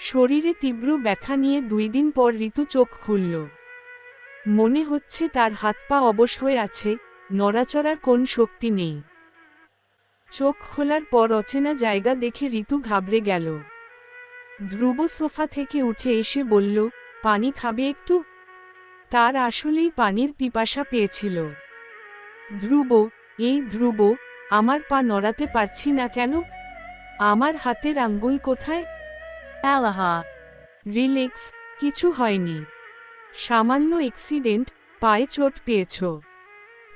শরীরে তীব্র ব্যথা নিয়ে দুই দিন পর ঋতু চোখ খুলল। মনে হচ্ছে তার হাত পা অবশ হয়ে আছে, নড়াচড়ার কোন শক্তি নেই। চোখ খোলার পর অচেনা জায়গা দেখে ঋতু ঘাবড়ে গেল। ধ্রুব সোফা থেকে উঠে এসে বলল, পানি খাবে একটু? তার আসলেই পানির পিপাসা পেয়েছিল। ধ্রুব, এই ধ্রুব, আমার পা নড়াতে পারছি না কেন? আমার হাতের আঙ্গুল কোথায়? আলাহা রিল্যাক্স, কিছু হয়নি। সামান্য অ্যাক্সিডেন্ট, পায়ে চোট পেয়েছ।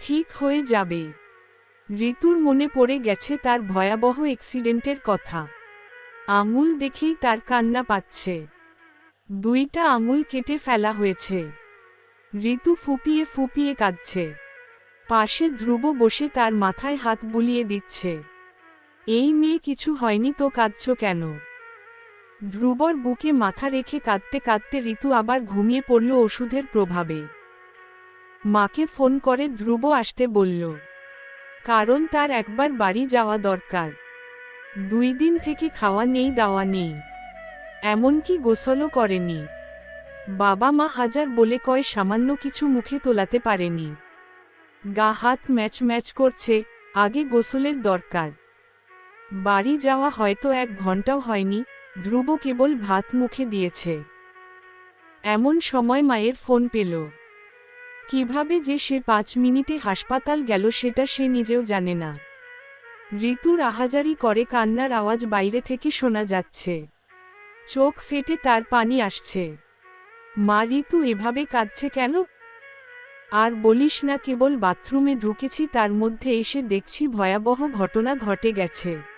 ঠিক হয়ে যাবে। ঋতুর মনে পড়ে গেছে তার ভয়াবহ অ্যাক্সিডেন্টের কথা। আঙুল দেখেই তার কান্না পাচ্ছে। দুইটা আঙুল কেটে ফেলা হয়েছে। ঋতু ফুপিয়ে ফুপিয়ে কাঁদছে। পাশে ধ্রুব বসে তার মাথায় হাত বুলিয়ে দিচ্ছে। এই মেয়ে কিছু হয়নি তো কাঁদছ কেন? ধ্রুবর বুকে মাথা রেখে কাঁদতে কাঁদতে ঋতু আবার ঘুমিয়ে পড়ল ওষুধের প্রভাবে। মাকে ফোন করে ধ্রুব আসতে বলল, কারণ তার একবার বাড়ি যাওয়া দরকার। দুই দিন থেকে খাওয়া নেই, দাওয়া নেই। এমনকি গোসলও করেনি। বাবা মা হাজার বলে কয়, সামান্য কিছু মুখে তোলাতে পারেনি। গা হাত ম্যাচ ম্যাচ করছে, আগে গোসলের দরকার। বাড়ি যাওয়া হয়তো এক ঘন্টাও হয়নি ধ্রুব কেবল ভাত মুখে দিয়েছে। এমন সময় মায়ের ফোন পেল। কীভাবে যে সে পাঁচ মিনিটে হাসপাতাল গেল সেটা সে নিজেও জানে না। ঋতুর আহাজারি করে কান্নার আওয়াজ বাইরে থেকে শোনা যাচ্ছে। চোখ ফেটে তার পানি আসছে। মা ঋতু এভাবে কাঁদছে কেন? আর বলিস না, কেবল বাথরুমে ঢুকেছি, তার মধ্যে এসে দেখছি ভয়াবহ ঘটনা ঘটে গেছে।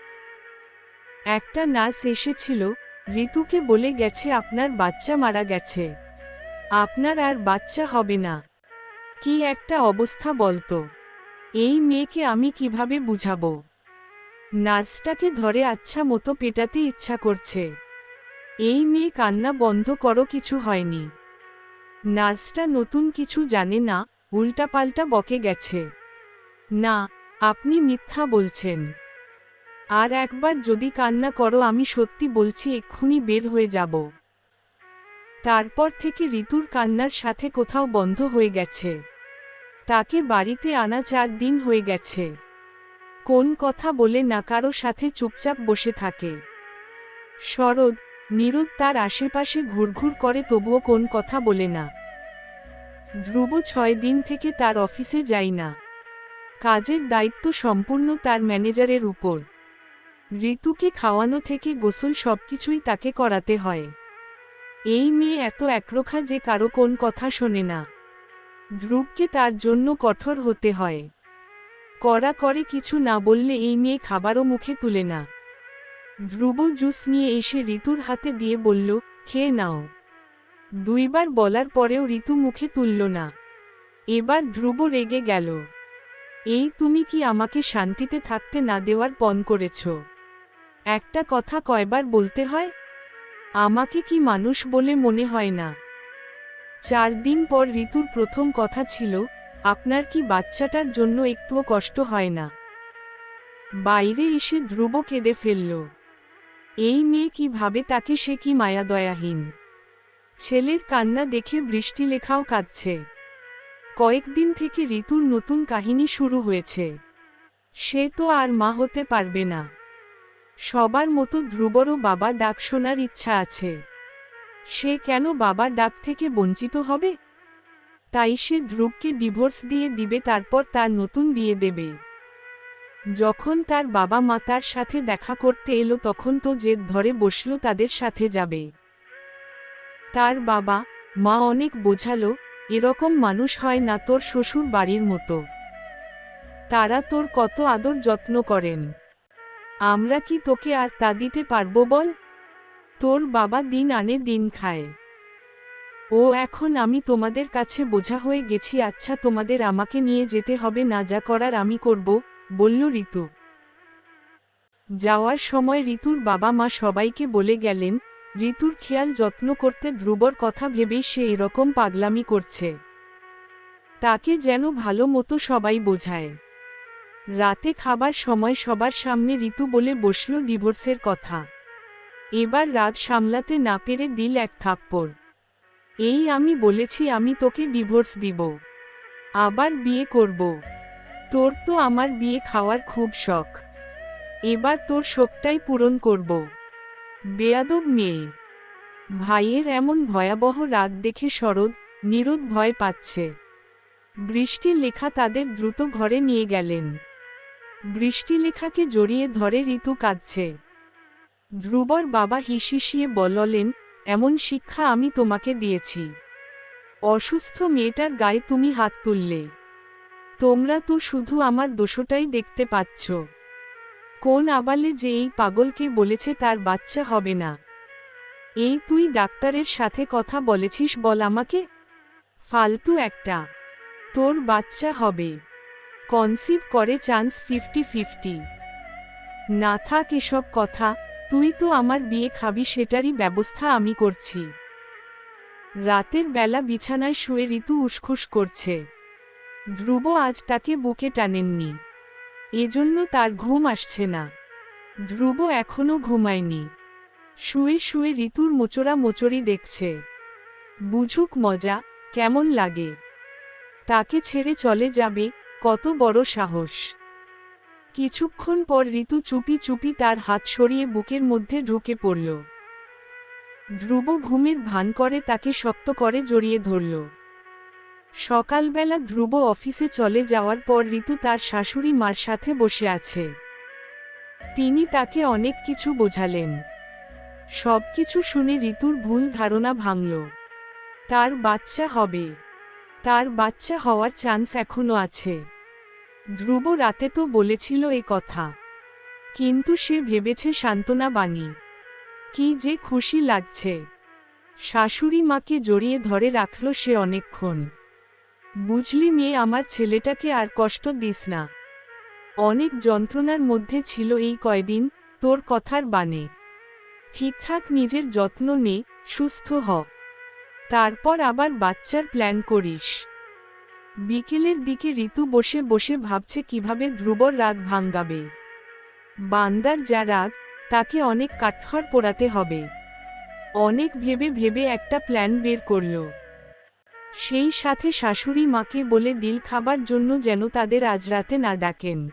একটা নার্স এসেছিল ঋতুকে বলে গেছে আপনার বাচ্চা মারা গেছে। আপনার আর বাচ্চা হবে না। কি একটা অবস্থা বলতো। এই মেয়েকে আমি কীভাবে বুঝাবো? নার্সটাকে ধরে আচ্ছা মতো পেটাতে ইচ্ছা করছে। এই মেয়ে কান্না বন্ধ করো কিছু হয়নি। নার্সটা নতুন কিছু জানে না, উল্টাপাল্টা বকে গেছে। না, আপনি মিথ্যা বলছেন। আর একবার যদি কান্না করো, আমি সত্যি বলছি, এক্ষুনি বের হয়ে যাব। তারপর থেকে ঋতুর কান্নার সাথে কোথাও বন্ধ হয়ে গেছে। তাকে বাড়িতে আনা চার দিন হয়ে গেছে। কোন কথা বলে না কারও সাথে চুপচাপ বসে থাকে। শরৎ, নিরুদ তার আশেপাশে ঘুরঘুর করে, তবুও কোন কথা বলে না। ধ্রুব ছয় দিন থেকে তার অফিসে যায় না। কাজের দায়িত্ব সম্পূর্ণ তার ম্যানেজারের উপর। ঋতুকে খাওয়ানো থেকে গোসল সবকিছুই তাকে করাতে হয়। এই মেয়ে এত একরোখা যে কারও কোন কথা শোনে না। ধ্রুবকে তার জন্য কঠোর হতে হয়। করা করে কিছু না বললে এই মেয়ে খাবারও মুখে তুলে না। ধ্রুব জুস নিয়ে এসে ঋতুর হাতে দিয়ে বলল, খেয়ে নাও। দুইবার বলার পরেও ঋতু মুখে তুলল না। এবার ধ্রুব রেগে গেল। এই তুমি কি আমাকে শান্তিতে থাকতে না দেওয়ার পণ করেছ? একটা কথা কয়বার বলতে হয়? আমাকে কি মানুষ বলে মনে হয় না? চার দিন পর ঋতুর প্রথম কথা ছিল, আপনার কি বাচ্চাটার জন্য একটুও কষ্ট হয় না? বাইরে এসে ধ্রুব কেঁদে ফেলল। এই মেয়ে কি ভাবে তাকে সে কি মায়া দয়াহীন ছেলের কান্না দেখে বৃষ্টি লেখাও কাঁদছে। কয়েকদিন থেকে ঋতুর নতুন কাহিনী শুরু হয়েছে। সে তো আর মা হতে পারবে না। সবার মতো ধ্রুবরও বাবা ডাক শোনার ইচ্ছা আছে। সে কেন বাবার ডাক থেকে বঞ্চিত হবে? তাই সে ধ্রুবকে ডিভোর্স দিয়ে দিবে, তারপর তার নতুন বিয়ে দেবে। যখন তার বাবা মা তার সাথে দেখা করতে এলো, তখন তো জেদ ধরে বসল, তাদের সাথে যাবে। তার বাবা মা অনেক বোঝালো, এরকম মানুষ হয় না তোর শ্বশুর বাড়ির মতো। তারা তোর কত আদর যত্ন করেন। আমরা কি তোকে আর তা দিতে পারব বল? তোর বাবা দিন আনে দিন খায়। ও, এখন আমি তোমাদের কাছে বোঝা হয়ে গেছি আচ্ছা তোমাদের আমাকে নিয়ে যেতে হবে, না যা করার আমি করব, বলল ঋতু। যাওয়ার সময় ঋতুর বাবা মা সবাইকে বলে গেলেন, ঋতুর খেয়াল যত্ন করতে ধ্রুবর কথা ভেবেই সে এরকম পাগলামি করছে। তাকে যেন ভালো মতো সবাই বোঝায়। রাতে খাবার সময় সবার সামনে ঋতু বলে বসল ডিভোর্সের কথা। এবার রাগ সামলাতে না পেরে দিল এক থাপ্পড়। এই আমি বলেছি আমি তোকে ডিভোর্স দিব। আবার বিয়ে করব। তোর তো আমার বিয়ে খাওয়ার খুব শখ। এবার তোর শোকটাই পূরণ করব। বেয়াদব মেয়ে। ভাইয়ের এমন ভয়াবহ রাগ দেখে শরৎ নিরুদ ভয় পাচ্ছে। বৃষ্টি লেখা তাদের দ্রুত ঘরে নিয়ে গেলেন। বৃষ্টি লেখাকে জড়িয়ে ধরে ঋতু কাঁদছে। ধ্রুবর বাবা হিসিসিয়ে বললেন, এমন শিক্ষা আমি তোমাকে দিয়েছি। অসুস্থ মেয়েটার গায়ে তুমি হাত তুললে। তোমরা তো শুধু আমার দোষটাই দেখতে পাচ্ছ। কোন আবালে যে এই পাগলকে বলেছে তার বাচ্চা হবে না। এই তুই ডাক্তারের সাথে কথা বলেছিস বল আমাকে। ফালতু একটা। তোর বাচ্চা হবে। কনসিভ করে চান্স ফিফটি ফিফটি না থাক এসব কথা, তুই তো আমার বিয়ে খাবি সেটারই ব্যবস্থা আমি করছি। রাতের বেলা বিছানায় শুয়ে ঋতু উসখুস করছে। ধ্রুব আজ তাকে বুকে টানেননি। এজন্য তার ঘুম আসছে না। ধ্রুব এখনও ঘুমায়নি। শুয়ে শুয়ে ঋতুর মোচড়া মোচড়ি দেখছে। বুঝুক মজা, কেমন লাগে। তাকে ছেড়ে চলে যাবে কত বড় সাহস। কিছুক্ষণ পর ঋতু চুপি চুপি তার হাত সরিয়ে বুকের মধ্যে ঢুকে পড়ল। ধ্রুব ঘুমের ভান করে তাকে শক্ত করে জড়িয়ে ধরল। সকালবেলা ধ্রুব অফিসে চলে যাওয়ার পর ঋতু তার শাশুড়ি মার সাথে বসে আছে। তিনি তাকে অনেক কিছু বোঝালেন। সব কিছু শুনে ঋতুর ভুল ধারণা ভাঙল। তার বাচ্চা হবে। তার বাচ্চা হওয়ার চান্স এখনও আছে। ধ্রুব রাতে তো বলেছিল এ কথা। কিন্তু সে ভেবেছে সান্ত্বনা বাণী। কি যে খুশি লাগছে। শাশুড়ি মাকে জড়িয়ে ধরে রাখল সে অনেকক্ষণ। বুঝলি মেয়ে, আমার ছেলেটাকে আর কষ্ট দিস না। অনেক যন্ত্রণার মধ্যে ছিল এই কয়দিন, তোর কথার বানে ঠিকঠাক নিজের যত্ন নে, সুস্থ হ। তারপর আবার বাচ্চার প্ল্যান করিস। বিকেলের দিকে ঋতু বসে বসে ভাবছে কীভাবে ধ্রুবর রাগ ভাঙ্গাবে। বান্দার যা রাগ তাকে অনেক কাঠখড় পোড়াতে হবে। অনেক ভেবে ভেবে একটা প্ল্যান বের করল। সেই সাথে শাশুড়ি মাকে বলে দিল খাবার জন্য যেন তাদের আজ রাতে না ডাকেন।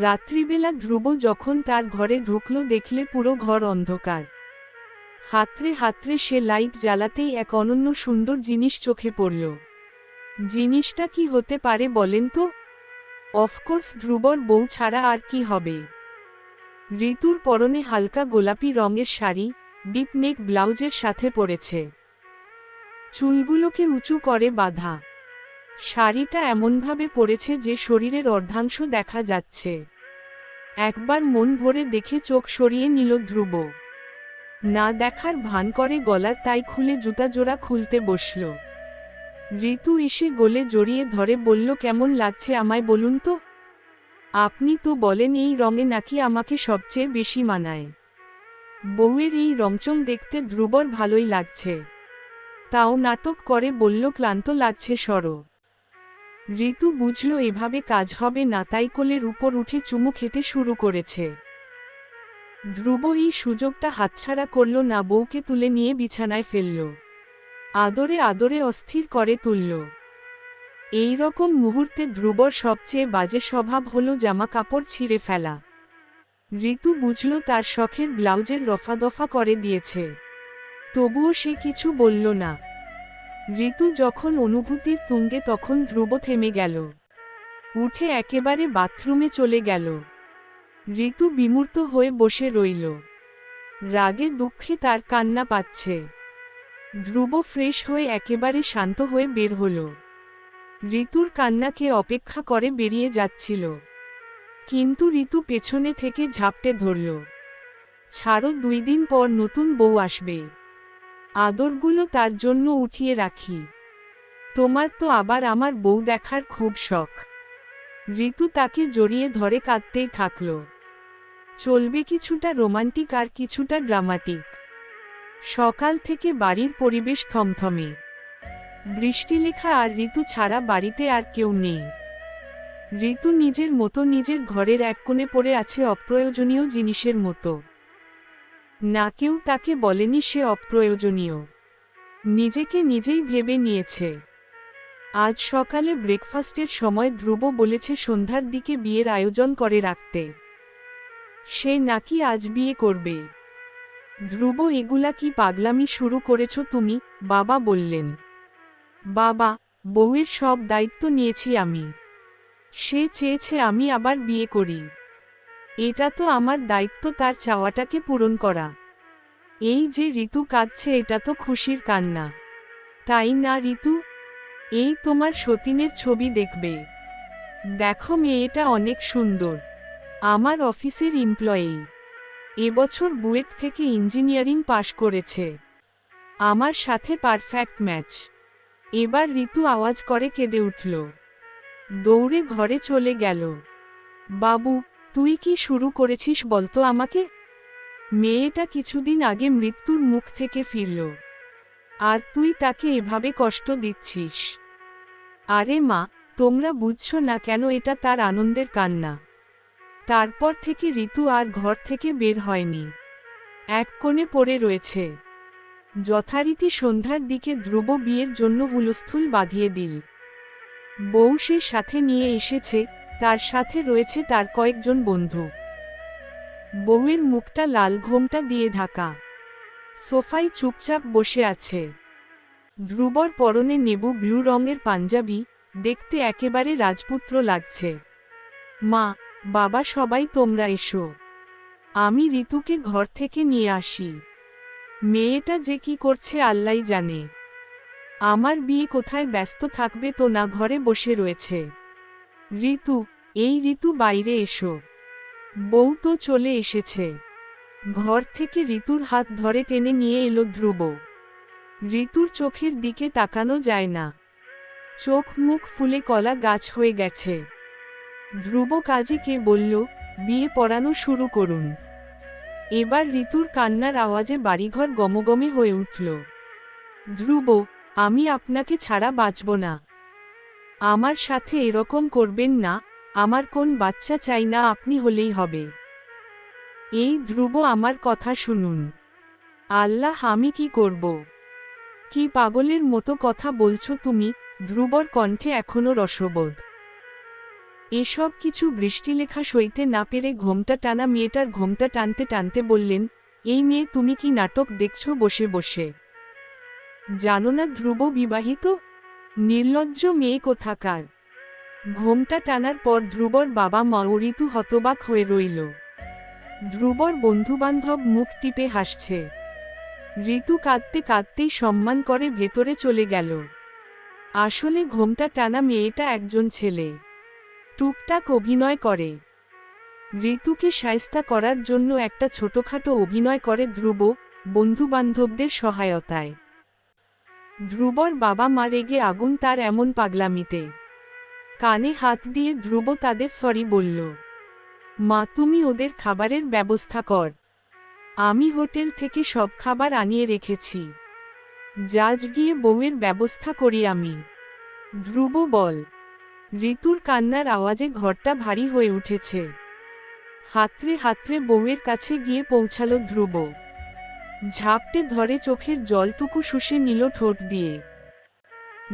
রাত্রিবেলা ধ্রুব যখন তার ঘরে ঢুকল, দেখলে পুরো ঘর অন্ধকার। হাতরে হাতরে সে লাইট জ্বালাতেই এক অনন্য সুন্দর জিনিস চোখে পড়ল। জিনিসটা কি হতে পারে বলেন তো? অফকোর্স ধ্রুবর বউ ছাড়া আর কি হবে? ঋতুর পরনে হালকা গোলাপি রঙের শাড়ি, ডিপ নেক ব্লাউজের সাথে পরেছে। চুলগুলোকে উঁচু করে বাঁধা। শাড়িটা এমনভাবে পরেছে যে শরীরের অর্ধাংশ দেখা যাচ্ছে। একবার মন ভরে দেখে চোখ সরিয়ে নিল ধ্রুব। না দেখার ভান করে গলার তাই খুলে জুতা জোড়া খুলতে বসল। ঋতু এসে গোলে জড়িয়ে ধরে বলল, কেমন লাগছে আমায় বলুন তো? আপনি তো বলেন এই রঙে নাকি আমাকে সবচেয়ে বেশি মানায়। বউয়ের এই রংচং দেখতে ধ্রুবর ভালোই লাগছে। তাও নাটক করে বলল, ক্লান্ত লাগছে সর। ঋতু বুঝল, এভাবে কাজ হবে না। তাই কোলের উপর উঠে চুমু খেতে শুরু করেছে। ধ্রুব এই সুযোগটা হাতছাড়া করল না, বউকে তুলে নিয়ে বিছানায় ফেলল। আদরে আদরে অস্থির করে তুলল। এই রকম মুহূর্তে ধ্রুবর সবচেয়ে বাজে স্বভাব হল জামা কাপড় ছিঁড়ে ফেলা। ঋতু বুঝল তার শখের ব্লাউজের রফাদফা করে দিয়েছে। তবুও সে কিছু বলল না। ঋতু যখন অনুভূতির তুঙ্গে তখন ধ্রুব থেমে গেল। উঠে একেবারে বাথরুমে চলে গেল। ঋতু বিমূর্ত হয়ে বসে রইল। রাগে দুঃখে তার কান্না পাচ্ছে। ধ্রুব ফ্রেশ হয়ে একেবারে শান্ত হয়ে বের হল। ঋতুর কান্নাকে অপেক্ষা করে বেরিয়ে যাচ্ছিল। কিন্তু ঋতু পেছনে থেকে ঝাপটে ধরল। ছাড়ো, দুই দিন পর নতুন বউ আসবে। আদরগুলো তার জন্য উঠিয়ে রাখি। তোমার তো আবার আমার বউ দেখার খুব শখ। ঋতু তাকে জড়িয়ে ধরে কাঁদতেই থাকল। চলবে কিছুটা রোমান্টিক আর কিছুটা ড্রামাটিক। সকাল থেকে বাড়ির পরিবেশ থমথমে। বৃষ্টি লেখা আর ঋতু ছাড়া বাড়িতে আর কেউ নেই। ঋতু নিজের মতো নিজের ঘরের এক কোণে পড়ে আছে অপ্রয়োজনীয় জিনিসের মতো। না কেউ তাকে বলেনি সে অপ্রয়োজনীয়। নিজেকে নিজেই ভেবে নিয়েছে। আজ সকালে ব্রেকফাস্টের সময় ধ্রুব বলেছে সন্ধ্যার দিকে বিয়ের আয়োজন করে রাখতে। সে নাকি আজ বিয়ে করবে। ধ্রুব, এগুলা কি পাগলামি শুরু করেছ তুমি? বাবা বললেন। বাবা, বউয়ের সব দায়িত্ব নিয়েছি আমি। সে চেয়েছে আমি আবার বিয়ে করি। এটা তো আমার দায়িত্ব, তার চাওয়াটাকে পূরণ করা। এই যে ঋতু কাঁদছে, এটা তো খুশির কান্না। তাই না ঋতু? এই তোমার সতীনের ছবি দেখবে। দেখো মেয়েটা অনেক সুন্দর। আমার অফিসের এমপ্লয়ি এবছর বুয়েট থেকে ইঞ্জিনিয়ারিং পাশ করেছে। আমার সাথে পারফেক্ট ম্যাচ এবার ঋতু আওয়াজ করে কেঁদে উঠল। দৌড়ে ঘরে চলে গেল। বাবু, তুই কি শুরু করেছিস বলতো আমাকে? মেয়েটা কিছুদিন আগে মৃত্যুর মুখ থেকে ফিরল। আর তুই তাকে এভাবে কষ্ট দিচ্ছিস? আরে মা, তোমরা বুঝছ না কেন এটা তার আনন্দের কান্না? তারপর থেকে ঋতু আর ঘর থেকে বের হয়নি। এক কোণে পড়ে রয়েছে। যথারীতি সন্ধ্যার দিকে ধ্রুব বিয়ের জন্য হুলস্থুল বাঁধিয়ে দিল। বউ সে সাথে নিয়ে এসেছে, তার সাথে রয়েছে তার কয়েকজন বন্ধু। বউয়ের মুখটা লাল, ঘোমটা দিয়ে ঢাকা। সোফাই চুপচাপ বসে আছে। ধ্রুবর পরনে নেবু ব্লু রঙের পাঞ্জাবি, দেখতে একেবারে রাজপুত্র লাগছে। মা, বাবা সবাই তোমরা এসো। আমি ঋতুকে ঘর থেকে নিয়ে আসি। মেয়েটা যে কি করছে আল্লাই জানে। আমার বিয়ে কোথায় ব্যস্ত থাকবে তো না ঘরে বসে রয়েছে। ঋতু, এই ঋতু বাইরে এসো। বউ তো চলে এসেছে। ঘর থেকে ঋতুর হাত ধরে টেনে নিয়ে এলো ধ্রুব। ঋতুর চোখের দিকে তাকানো যায় না। চোখ মুখ ফুলে কলা গাছ হয়ে গেছে। ধ্রুব কাজীকে বলল, বিয়ে পড়ানো শুরু করুন। এবার ঋতুর কান্নার আওয়াজে বাড়িঘর গমগমে হয়ে উঠল। ধ্রুব, আমি আপনাকে ছাড়া বাঁচব না। আমার সাথে এরকম করবেন না, আমার কোন বাচ্চা চাই না, আপনি হলেই হবে। এই ধ্রুব আমার কথা শুনুন। আল্লাহ, আমি কি করব? কি পাগলের মতো কথা বলছো তুমি, ধ্রুবর কণ্ঠে এখনও রসবোধ। এসব কিছু বৃষ্টিলেখা সইতে না পেরে ঘোমটা টানা মেয়েটার ঘোমটা টানতে টানতে বললেন, এই মেয়ে তুমি কি নাটক দেখছ বসে বসে? জানো না ধ্রুব বিবাহিত? নির্লজ্জ মেয়ে কোথাকার? ঘোমটা টানার পর ধ্রুবর বাবা মা ঋতু হতবাক হয়ে রইল। ধ্রুবর বন্ধুবান্ধব মুখ টিপে হাসছে। ঋতু কাঁদতে কাঁদতেই সম্মান করে ভেতরে চলে গেল। আসলে ঘোমটা টানা মেয়েটা একজন ছেলে। টুকটাক অভিনয় করে। ঋতুকে সায়স্তা করার জন্য একটা ছোটখাটো অভিনয় করে ধ্রুব, বন্ধুবান্ধবদের সহায়তায়। ধ্রুবর বাবা মা রেগে আগুন তার এমন পাগলামিতে। কানে হাত দিয়ে ধ্রুব তাদের সরি বলল, মা, তুমি ওদের খাবারের ব্যবস্থা কর। আমি হোটেল থেকে সব খাবার আনিয়ে রেখেছি। জাজ গিয়ে বউয়ের ব্যবস্থা করি আমি। ধ্রুব বল ঋতুর কান্নার আওয়াজে ঘরটা ভারী হয়ে উঠেছে। হাতরে হাতরে বউয়ের কাছে গিয়ে পৌঁছালো ধ্রুব। ঝাপটে ধরে চোখের জলটুকু শুষে নিল ঠোঁট দিয়ে।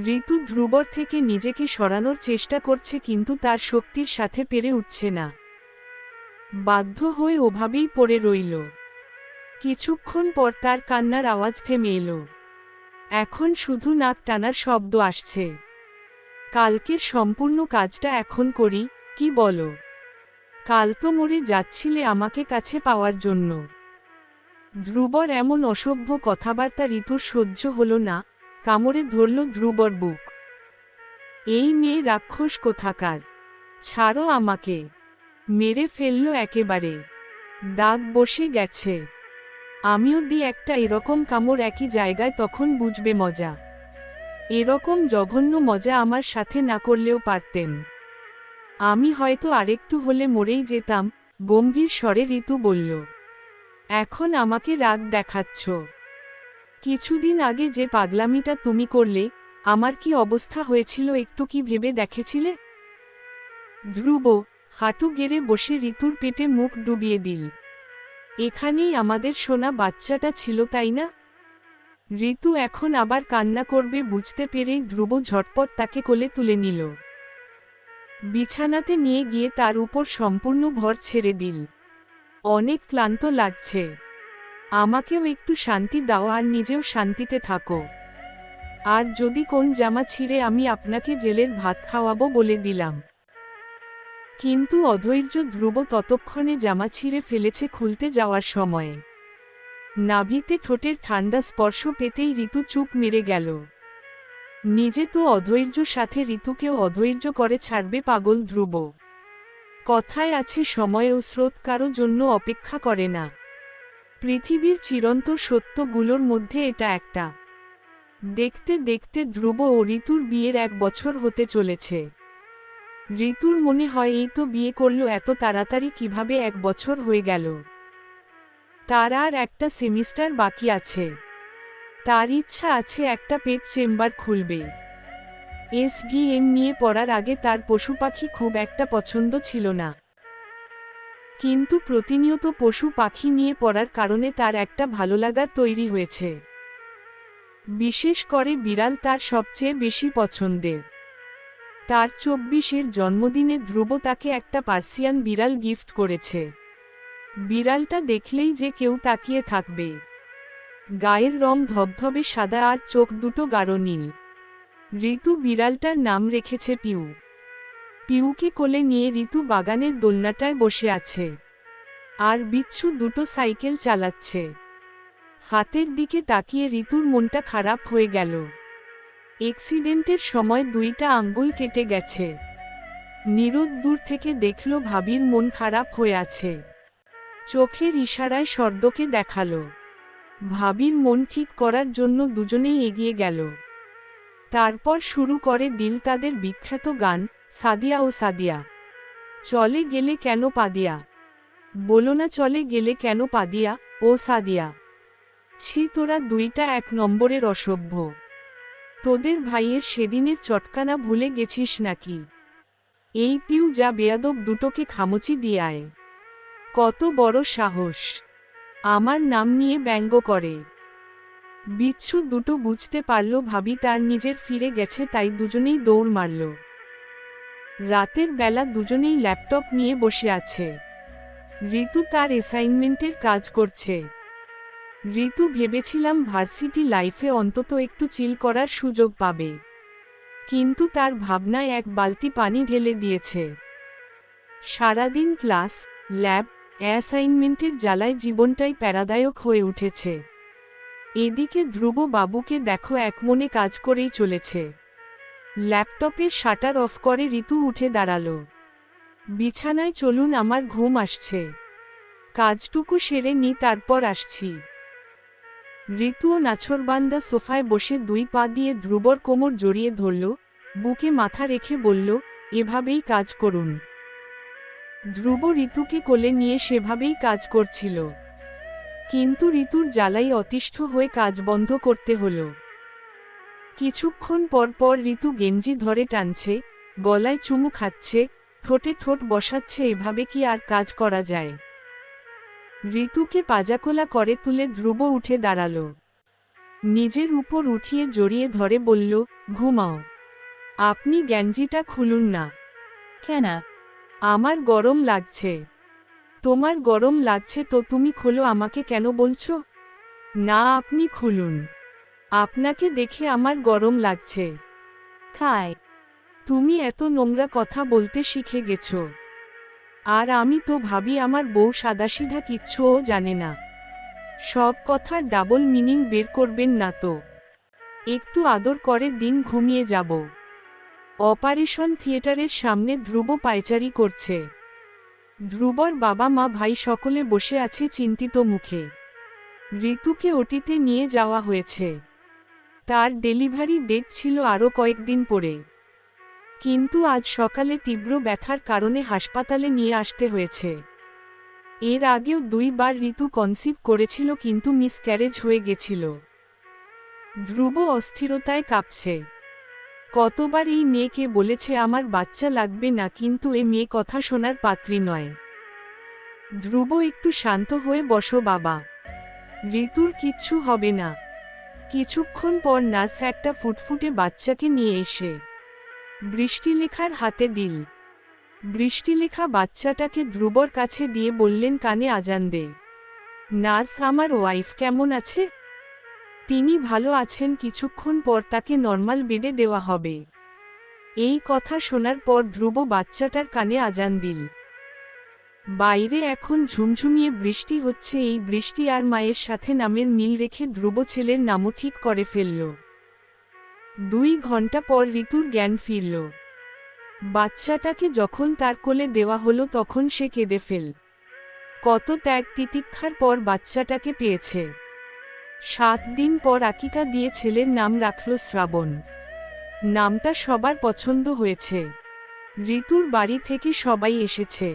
ঋতু ধ্রুবর থেকে নিজেকে সরানোর চেষ্টা করছে কিন্তু তার শক্তির সাথে পেরে উঠছে না। বাধ্য হয়ে ওভাবেই পড়ে রইল। কিছুক্ষণ পর তার কান্নার আওয়াজ থেমে এলো। এখন শুধু নাক টানার শব্দ আসছে। কালকের সম্পূর্ণ কাজটা এখন করি, কি বলো? কাল তো মরে যাচ্ছিলে আমাকে কাছে পাওয়ার জন্য। ধ্রুবর এমন অসভ্য কথাবার্তা ঋতুর সহ্য হল না, কামড়ে ধরল ধ্রুবর বুক। এই মেয়ে রাক্ষস কোথাকার? ছাড়ো আমাকে। মেরে ফেলল একেবারে। দাগ বসে গেছে। আমিও দি একটা এরকম কামড় একই জায়গায় তখন বুঝবে মজা। এরকম জঘন্য মজা আমার সাথে না করলেও পারতেন। আমি হয়তো আরেকটু হলে মরেই যেতাম, গম্ভীর স্বরে ঋতু বলল। এখন আমাকে রাগ দেখাচ্ছ। কিছুদিন আগে যে পাগলামিটা তুমি করলে, আমার কি অবস্থা হয়েছিল একটু কি ভেবে দেখেছিলে? ধ্রুব, হাঁটু গেড়ে বসে ঋতুর পেটে মুখ ডুবিয়ে দিল। এখানেই আমাদের সোনা বাচ্চাটা ছিল, তাই না? ঋতু এখন আবার কান্না করবে বুঝতে পেরেই ধ্রুব ঝটপট তাকে কোলে তুলে নিল। বিছানাতে নিয়ে গিয়ে তার উপর সম্পূর্ণ ভর ছেড়ে দিল। অনেক ক্লান্ত লাগছে। আমাকেও একটু শান্তি দাও আর নিজেও শান্তিতে থাকো। আর যদি কোন জামা ছিঁড়ে আমি আপনাকে জেলের ভাত খাওয়াবো বলে দিলাম। কিন্তু অধৈর্য ধ্রুব ততক্ষণে জামা ছিঁড়ে ফেলেছে খুলতে যাওয়ার সময়ে। নাভিতে ঠোঁটের ঠান্ডা স্পর্শ পেতেই ঋতু চুপ মেরে গেল। নিজে তো অধৈর্য, সাথে ঋতুকেও অধৈর্য করে ছাড়বে পাগল ধ্রুব। কথায় আছে, সময় ও স্রোত কারও জন্য অপেক্ষা করে না। পৃথিবীর চিরন্ত সত্যগুলোর মধ্যে এটা একটা। দেখতে দেখতে ধ্রুব ও ঋতুর বিয়ের এক বছর হতে চলেছে। ঋতুর মনে হয়, এই তো বিয়ে করল, এত তাড়াতাড়ি কীভাবে এক বছর হয়ে গেল? তার আর একটা সেমিস্টার বাকি আছে। তার ইচ্ছা আছে একটা পেট চেম্বার খুলবে। এসভিএম নিয়ে পড়ার আগে তার পশু পাখি খুব একটা পছন্দ ছিল না। কিন্তু প্রতিনিয়ত পশু পাখি নিয়ে পড়ার কারণে তার একটা ভালো লাগা তৈরি হয়েছে। বিশেষ করে বিড়াল তার সবচেয়ে বেশি পছন্দের। তার চব্বিশের জন্মদিনে ধ্রুব তাকে একটা পার্সিয়ান বিড়াল গিফট করেছে। বিড়ালটা দেখলেই যে কেউ তাকিয়ে থাকবে। গায়ের রং ধবধবে সাদা আর চোখ দুটো গাঢ় নীল। ঋতু বিড়ালটার নাম রেখেছে পিউ। পিউকে কোলে নিয়ে ঋতু বাগানের দোলনাটায় বসে আছে। আর বিচ্ছু দুটো সাইকেল চালাচ্ছে। হাতের দিকে তাকিয়ে ঋতুর মনটা খারাপ হয়ে গেল। এক্সিডেন্টের সময় দুইটা আঙ্গুল কেটে গেছে। নিরুদ দূর থেকে দেখল ভাবির মন খারাপ হয়ে আছে। চোখের ইশারায় সর্দকে দেখাল। ভাবির মন ঠিক করার জন্য দুজনেই এগিয়ে গেল। তারপর শুরু করে দিল তাদের বিখ্যাত গান, সাদিয়া ও সাদিয়া। চলে গেলে কেন পাদিয়া? বলো না চলে গেলে কেন পাদিয়া ও সাদিয়া? ছি, তোরা দুইটা এক নম্বরের অসভ্য। তোদের ভাইয়ের সেদিনের চটকানা ভুলে গেছিস নাকি? এই পিউ যা বেয়াদব দুটোকে খামচি দিয়ে আয়। কত বড় সাহস। আমার নাম নিয়ে ব্যঙ্গ করে। বিচ্ছু দুটো বুঝতে পারল ভাবি তার নিজের ফিরে গেছে তাই দুজনেই দৌড় মারল। রাতের বেলা দুজনেই ল্যাপটপ নিয়ে বসে আছে। ঋতু তার অ্যাসাইনমেন্টের কাজ করছে। ঋতু ভেবেছিলাম ভার্সিটি লাইফে অন্তত একটু চিল করার সুযোগ পাবে। কিন্তু তার ভাবনায় এক বালতি পানি ঢেলে দিয়েছে। সারাদিন ক্লাস ল্যাব অ্যাসাইনমেন্টের জ্বালায় জীবনটাই প্যারাদায়ক হয়ে উঠেছে। এদিকে ধ্রুব বাবুকে দেখো এক মনে কাজ করেই চলেছে। ল্যাপটপের শাটার অফ করে ঋতু উঠে দাঁড়াল। বিছানায় চলুন, আমার ঘুম আসছে। কাজটুকু সেরে নি, তারপর আসছি। ঋতু ও নাছরবান্দা সোফায় বসে দুই পা দিয়ে ধ্রুবর কোমর জড়িয়ে ধরল, বুকে মাথা রেখে বলল, এভাবেই কাজ করুন। ধ্রুব ঋতুকে কোলে নিয়ে সেভাবেই কাজ করছিল। কিন্তু ঋতুর জ্বালাই অতিষ্ঠ হয়ে কাজ বন্ধ করতে হল। কিছুক্ষণ পর পর ঋতু গেঞ্জি ধরে টানছে, গলায় চুমু খাচ্ছে, ঠোঁটে ঠোঁট বসাচ্ছে, এভাবে কি আর কাজ করা যায়? ঋতুকে পাজাকোলা করে তুলে ধ্রুব উঠে দাঁড়াল। নিজের উপর উঠিয়ে জড়িয়ে ধরে বলল, ঘুমাও। আপনি গ্যাঞ্জিটা খুলুন না। কেন? আমার গরম লাগছে। তোমার গরম লাগছে তো তুমি খোলো আমাকে কেন বলছো? না, আপনি খুলুন। আপনাকে দেখে আমার গরম লাগছে। খায় তুমি এত নোংরা কথা বলতে শিখে গেছো। আর আমি তো ভাবি আমার বউ সাদাসিধা কিচ্ছুও জানে না। সব কথার ডাবল মিনিং বের করবেন না তো। একটু আদর করে দিন, ঘুমিয়ে যাব। অপারেশন থিয়েটারের সামনে ধ্রুব পায়চারি করছে। ধ্রুবর বাবা মা ভাই সকলে বসে আছে চিন্তিত মুখে। ঋতুকে ওটিতে নিয়ে যাওয়া হয়েছে। তার ডেলিভারি ডেট ছিল আরও কয়েকদিন পরে। কিন্তু আজ সকালে তীব্র ব্যথার কারণে হাসপাতালে নিয়ে আসতে হয়েছে। এর আগেও দুইবার ঋতু কনসিভ করেছিল কিন্তু মিসক্যারেজ হয়ে গেছিল। ধ্রুব অস্থিরতায় কাঁপছে। কতবার এই মেয়েকে বলেছে, আমার বাচ্চা লাগবে না, কিন্তু এ মেয়ে কথা শোনার পাত্রী নয়। ধ্রুব, একটু শান্ত হয়ে বসো বাবা। ঋতুর কিচ্ছু হবে না। কিছুক্ষণ পর নার্স একটা ফুটফুটে বাচ্চাকে নিয়ে এসে বৃষ্টিলেখার হাতে দিল। বৃষ্টিলেখা বাচ্চাটাকে ধ্রুবর কাছে দিয়ে বললেন, কানে আজান দে। নার্স, আমার ওয়াইফ কেমন আছে? তিনি ভালো আছেন কিছুক্ষণ পর তাকে নর্মাল বেডে দেওয়া হবে। এই কথা শোনার পর ধ্রুব বাচ্চাটার কানে আজান দিল। বাইরে এখন ঝুমঝুমিয়ে বৃষ্টি হচ্ছে, এই বৃষ্টি আর মায়ের সাথে নামের মিল রেখে ধ্রুব ছেলের নামও ঠিক করে ফেলল। দুই ঘণ্টা পর ঋতুর জ্ঞান ফিরল। বাচ্চাটাকে যখন তার কোলে দেওয়া হলো তখন সে কেঁদে ফেল। কত ত্যাগ তিতিক্ষার পর বাচ্চাটাকে পেয়েছে। সাত দিন পর আকিকা দিয়ে ছেলের নাম রাখল শ্রাবণ। নামটা সবার পছন্দ হয়েছে। ঋতুর বাড়ি থেকে সবাই এসেছে।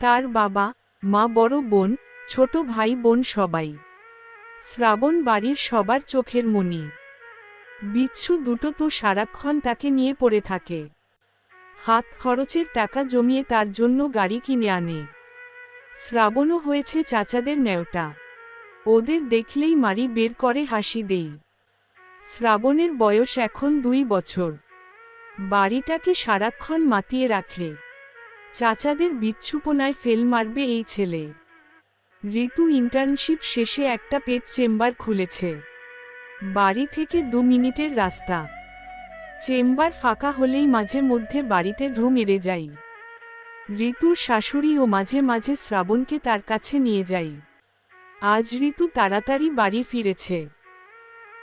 তার বাবা, মা বড় বোন, ছোট ভাই বোন সবাই। শ্রাবণ বাড়ির সবার চোখের মনি। বিচ্ছু দুটো তো সারাক্ষণ তাকে নিয়ে পড়ে থাকে। হাত খরচের টাকা জমিয়ে তার জন্য গাড়ি কিনে আনে। শ্রাবণও হয়েছে চাচাদের নেওটা ওদের দেখলেই মারি বের করে হাসি দেই। শ্রাবণের বয়স এখন দুই বছর। বাড়িটাকে সারাক্ষণ মাতিয়ে রাখে। চাচাদের বিচ্ছুপনায় ফেল মারবে এই ছেলে। ঋতু ইন্টার্নশিপ শেষে একটা পেট চেম্বার খুলেছে। বাড়ি থেকে দু মিনিটের রাস্তা। চেম্বার ফাঁকা হলেই মাঝে মধ্যে বাড়িতে ঢু মেরে যাই। ঋতুর শাশুড়ি ও মাঝে মাঝে শ্রাবণকে তার কাছে নিয়ে যাই। আজ ঋতু তাড়াতাড়ি বাড়ি ফিরেছে।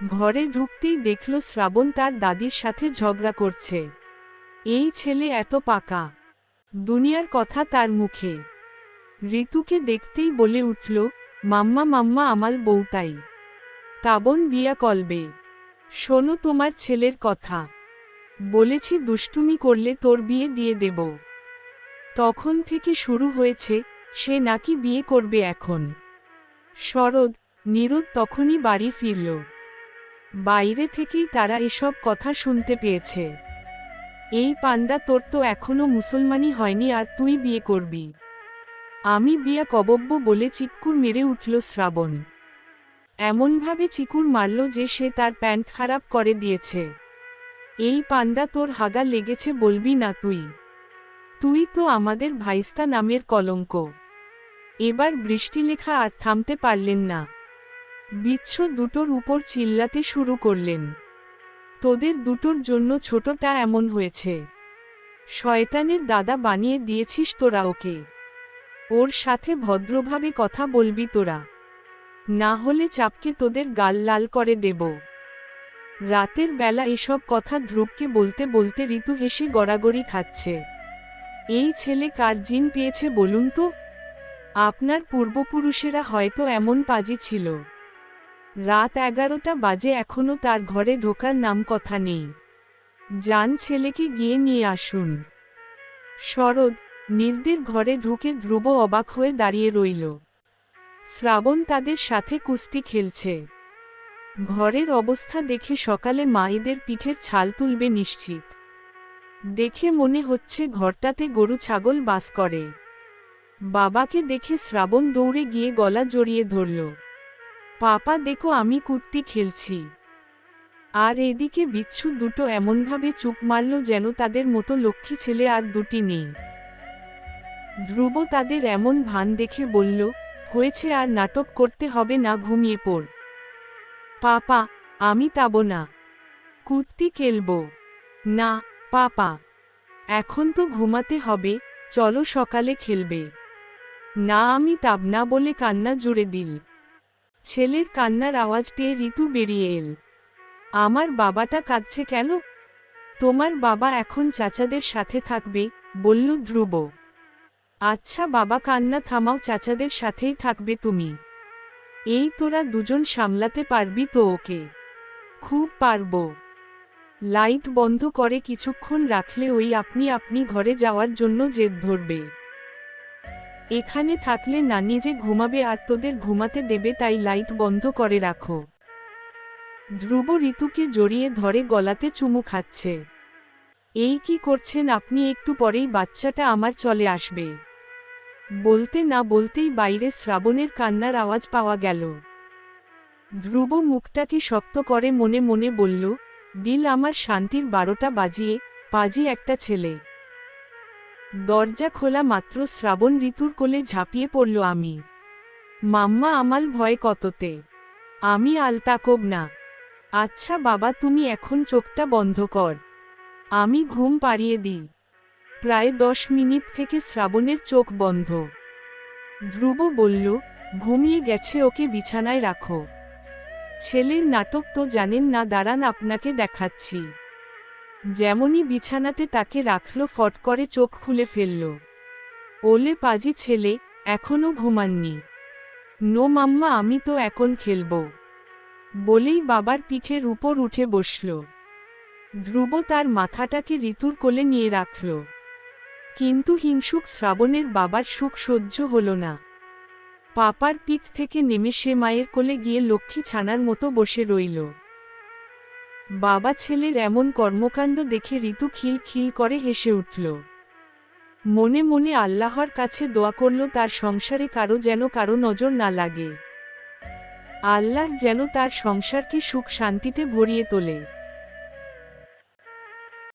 ঘরে ঢুকতেই দেখল শ্রাবণ তার দাদির সাথে ঝগড়া করছে। এই ছেলে এত পাকা। দুনিয়ার কথা তার মুখে। ঋতুকে দেখতেই বলে উঠল, মাম্মা মাম্মা, আমাল বউতাই তাবন বিয়া কলবে শোনো তোমার ছেলের কথা। বলেছি দুষ্টুমি করলে তোর বিয়ে দিয়ে দেব। তখন থেকে শুরু হয়েছে, সে নাকি বিয়ে করবে এখন। শরৎ নিরুদ তখনই বাড়ি ফিরল। বাইরে থেকেই তারা এসব কথা শুনতে পেয়েছে। এই পান্ডা তোর তো এখনও মুসলমানই হয়নি, আর তুই বিয়ে করবি। আমি বিয়া কবব্য বলে চিক্কুর মেরে উঠল শ্রাবণ। এমনভাবে চিকুর মারল যে সে তার প্যান্ট খারাপ করে দিয়েছে। এই পান্ডা তোর হাগা লেগেছে বলবি না তুই। তুই তো আমাদের ভাইস্তা নামের কলঙ্ক। এবার বৃষ্টিলেখা আর থামতে পারলেন না। বিচ্ছ দুটোর উপর চিল্লাতে শুরু করলেন। তোদের দুটোর জন্য ছোটটা এমন হয়েছে। শয়তানের দাদা বানিয়ে দিয়েছিস তোরা ওকে। ওর সাথে ভদ্রভাবে কথা বলবি তোরা। না হলে চাপকে তোদের গাল লাল করে দেব। রাতের বেলা এসব কথা ধ্রুবকে বলতে বলতে ঋতু হেসে গড়াগড়ি খাচ্ছে। এই ছেলে কার জিন পেয়েছে বলুন তো? আপনার পূর্বপুরুষেরা হয়তো এমন পাজি ছিল। রাত এগারোটা বাজে এখনও তার ঘরে ঢোকার নাম কথা নেই। যান ছেলেকে গিয়ে নিয়ে আসুন। শরৎ নির্দির ঘরে ঢুকে ধ্রুব অবাক হয়ে দাঁড়িয়ে রইল। শ্রাবণ তাদের সাথে কুস্তি খেলছে। ঘরের অবস্থা দেখে সকালে মায়েদের পিঠের ছাল তুলবে নিশ্চিত। দেখে মনে হচ্ছে ঘরটাতে গরু ছাগল বাস করে। বাবাকে দেখে শ্রাবণ দৌড়ে গিয়ে গলা জড়িয়ে ধরল। পাপা, দেখো আমি কুর্তি খেলছি। আর এদিকে বিচ্ছু দুটো এমনভাবে চুপ মারল যেন তাদের মতো লক্ষ্মী ছেলে আর দুটি নেই। ধ্রুব তাদের এমন ভান দেখে বলল, হয়েছে আর নাটক করতে হবে না, ঘুমিয়ে পড়। পাপা, আমি তাব না। কুর্তি খেলব। না, পাপা। এখন তো ঘুমাতে হবে, চলো সকালে খেলবে। না, আমি তাব না বলে কান্না জুড়ে দিল। ছেলের কান্নার আওয়াজ পেয়ে ঋতু বেরিয়ে এল। আমার বাবাটা কাঁদছে কেন? তোমার বাবা এখন চাচাদের সাথে থাকবে, বলল ধ্রুব। আচ্ছা বাবা, কান্না থামাও, চাচাদের সাথেই থাকবে তুমি। এই তোরা দুজন সামলাতে পারবি তো ওকে। খুব পারব। লাইট বন্ধ করে কিছুক্ষণ রাখলে ওই আপনি আপনি ঘরে যাওয়ার জন্য জেদ ধরবে। এখানে থাকলে না নিজে ঘুমাবে আর তোদের ঘুমাতে দেবে তাই লাইট বন্ধ করে রাখো। ধ্রুব ঋতুকে জড়িয়ে ধরে গলাতে চুমু খাচ্ছে। এই কি করছেন আপনি একটু পরেই বাচ্চাটা আমার চলে আসবে। বলতে না বলতেই বাইরে শ্রাবণের কান্নার আওয়াজ পাওয়া গেল। ধ্রুব মুখটাকে শক্ত করে মনে মনে বলল, দিল আমার শান্তির বারোটা বাজিয়ে, পাজি একটা ছেলে। দরজা খোলা মাত্র শ্রাবণ ঋতুর কোলে ঝাঁপিয়ে পড়ল আমি। মাম্মা আমাল ভয় কততে, আমি আলতাকব না। আচ্ছা বাবা, তুমি এখন চোখটা বন্ধ কর। আমি ঘুম পাড়িয়ে দিই। প্রায় দশ মিনিট থেকে শ্রাবণের চোখ বন্ধ। ধ্রুব বলল, ঘুমিয়ে গেছে, ওকে বিছানায় রাখো। ছেলের নাটক তো জানেন না, দাঁড়ান, আপনাকে দেখাচ্ছি। যেমনই বিছানাতে তাকে রাখল, ফট করে চোখ খুলে ফেলল। ওলে পাজি ছেলে এখনও ঘুমাননি। নো মাম্মা, আমি তো এখন খেলব। বলেই বাবার পিঠের উপর উঠে বসল। ধ্রুব তার মাথাটাকে ঋতুর কোলে নিয়ে রাখল। কিন্তু হিংসুক শ্রাবণের বাবার সুখ সহ্য হল না। পাপার পিঠ থেকে নেমে সে মায়ের কোলে গিয়ে লক্ষ্মী ছানার মতো বসে রইল। বাবা ছেলের এমন কর্মকাণ্ড দেখে ঋতু খিল খিল করে হেসে উঠল। মনে মনে আল্লাহর কাছে দোয়া করল, তার সংসারে কারও যেন কারও নজর না লাগে। আল্লাহ যেন তার সংসারকে সুখ শান্তিতে ভরিয়ে তোলে।